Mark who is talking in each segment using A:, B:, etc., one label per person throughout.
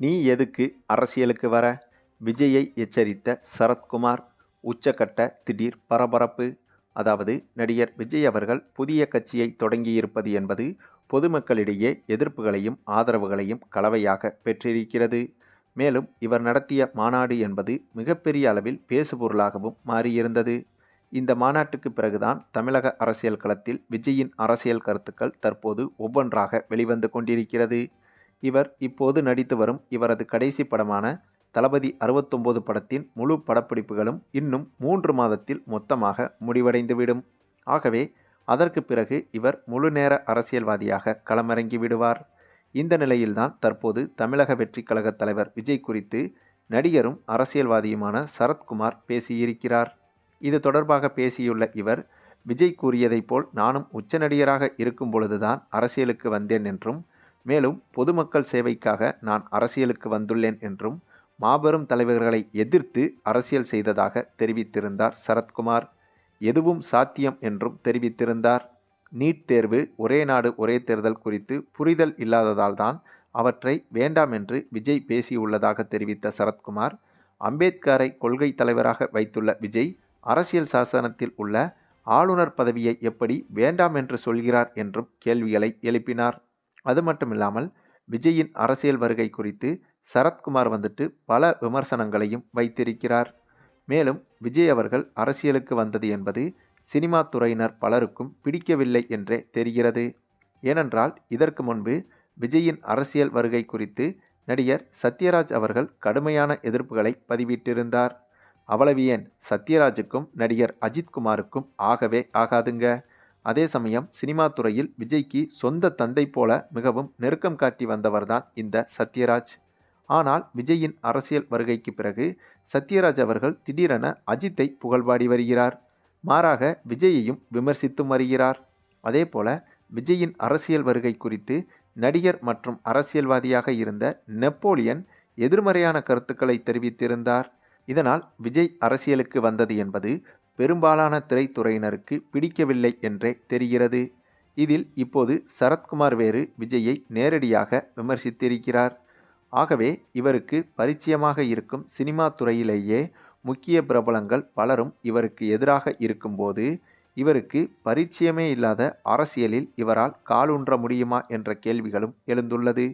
A: நீ எதுக்கு அரசியலுக்கு வர? விஜயை எச்சரித்த சரத்குமார் உச்சக்கட்ட திடீர் பரபரப்பு. அதாவது நடிகர் விஜய் அவர்கள் புதிய கட்சியை தொடங்கியிருப்பது என்பது பொதுமக்களிடையே எதிர்ப்புகளையும் ஆதரவுகளையும் கலவையாக பெற்றிருக்கிறது. மேலும் இவர் நடத்திய மாநாடு என்பது மிகப்பெரிய அளவில் பேசுபொருளாகவும் மாறியிருந்தது. இந்த மாநாட்டுக்கு பிறகுதான் தமிழக அரசியல் களத்தில் விஜயின் அரசியல் கருத்துக்கள் தற்போது ஒவ்வொன்றாக வெளிவந்து கொண்டிருக்கிறது. இவர் இப்போது நடித்து வரும் இவரது கடைசி படமான தளபதி அறுபத்தொம்போது படத்தின் முழு படப்பிடிப்புகளும் இன்னும் மூன்று மாதத்தில் மொத்தமாக முடிவடைந்துவிடும். ஆகவே அதற்கு பிறகு இவர் முழு நேர அரசியல்வாதியாக களமிறங்கி விடுவார். இந்த நிலையில்தான் தற்போது தமிழக வெற்றி கழக தலைவர் விஜய் குறித்து நடிகரும் அரசியல்வாதியுமான சரத்குமார் பேசியிருக்கிறார். இது தொடர்பாக பேசியுள்ள இவர் விஜய் கூறியதைப் போல் நானும் உச்ச நடிகராக இருக்கும் பொழுதுதான் அரசியலுக்கு வந்தேன் என்றும் மேலும் பொதுமக்கள் சேவைக்காக நான் அரசியலுக்கு வந்துள்ளேன் என்றும் மாபெரும் தலைவர்களை எதிர்த்து அரசியல் செய்ததாக தெரிவித்திருந்தார் சரத்குமார். எதுவும் சாத்தியம் என்றும் தெரிவித்திருந்தார். நீட் தேர்வு ஒரே நாடு ஒரே தேர்தல் குறித்து புரிதல் இல்லாததால் தான் அவற்றை வேண்டாம் என்று விஜய் பேசியுள்ளதாக தெரிவித்த சரத்குமார் அம்பேத்கரை கொள்கை தலைவராக வைத்துள்ள விஜய் அரசியல் சாசனத்தில் உள்ள ஆளுநர் பதவியை எப்படி வேண்டாம் என்று சொல்கிறார் என்றும் கேள்விகளை எழுப்பினார். அது மட்டும் இல்லாமல் விஜயின் அரசியல் வருகை குறித்து சரத்குமார் வந்துட்டு பல விமர்சனங்களையும் வைத்திருக்கிறார். மேலும் விஜய் அவர்கள் அரசியலுக்கு வந்தது என்பது சினிமா துறையினர் பலருக்கும் பிடிக்கவில்லை என்றே தெரிகிறது. ஏனென்றால் இதற்கு முன்பு விஜயின் அரசியல் வருகை குறித்து நடிகர் சத்யராஜ் அவர்கள் கடுமையான எதிர்ப்புகளை பதிவிட்டிருந்தார். அவ்வளவு ஏன் சத்யராஜுக்கும் நடிகர் அஜித்குமாருக்கும் ஆகவே ஆகாதுங்க. அதே சமயம் சினிமா துறையில் விஜய்க்கு சொந்த தந்தை போல மிகவும் நெருக்கம் காட்டி வந்தவர்தான் இந்த சத்யராஜ். ஆனால் விஜயின் அரசியல் வருகைக்கு பிறகு சத்யராஜ் அவர்கள் திடீரென அஜித்தை புகழ்பாடி வருகிறார். மாறாக விஜயையும் விமர்சித்தும் வருகிறார். அதே போல விஜயின் அரசியல் வருகை குறித்து நடிகர் மற்றும் அரசியல்வாதியாக இருந்த நெப்போலியன் எதிர்மறையான கருத்துக்களை தெரிவித்திருந்தார். இதனால் விஜய் அரசியலுக்கு வந்தது என்பது பெரும்பாலான திரைத்துறையினருக்கு பிடிக்கவில்லை என்றே தெரிகிறது. இதில் இப்போது சரத்குமார் வேறு விஜயை நேரடியாக விமர்சித்திருக்கிறார். ஆகவே இவருக்கு பரிச்சயமாக இருக்கும் சினிமா துறையிலேயே முக்கிய பிரபலங்கள் பலரும் இவருக்கு எதிராக இருக்கும்போது இவருக்கு பரிச்சயமே இல்லாத அரசியலில் இவரால் காலூன்ற முடியுமா என்ற கேள்விகளும் எழுந்துள்ளது.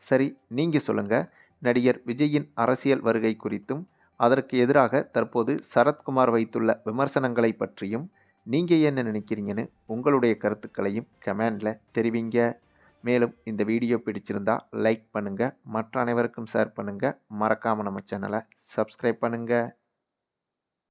A: சரி நீங்க சொல்லுங்க. நடிகர் விஜயின் அரசியல் வருகை குறித்தும் அதற்கு எதிராக தற்போது சரத்குமார் வைத்துள்ள விமர்சனங்களை பற்றியும் நீங்கள் என்ன நினைக்கிறீங்கன்னு உங்களுடைய கருத்துக்களையும் கமெண்டில் தெரிவிங்க. மேலும் இந்த வீடியோ பிடிச்சிருந்தா லைக் பண்ணுங்கள் மற்ற அனைவருக்கும் ஷேர் பண்ணுங்கள் மறக்காமல் நம்ம சேனலை சப்ஸ்கிரைப் பண்ணுங்கள்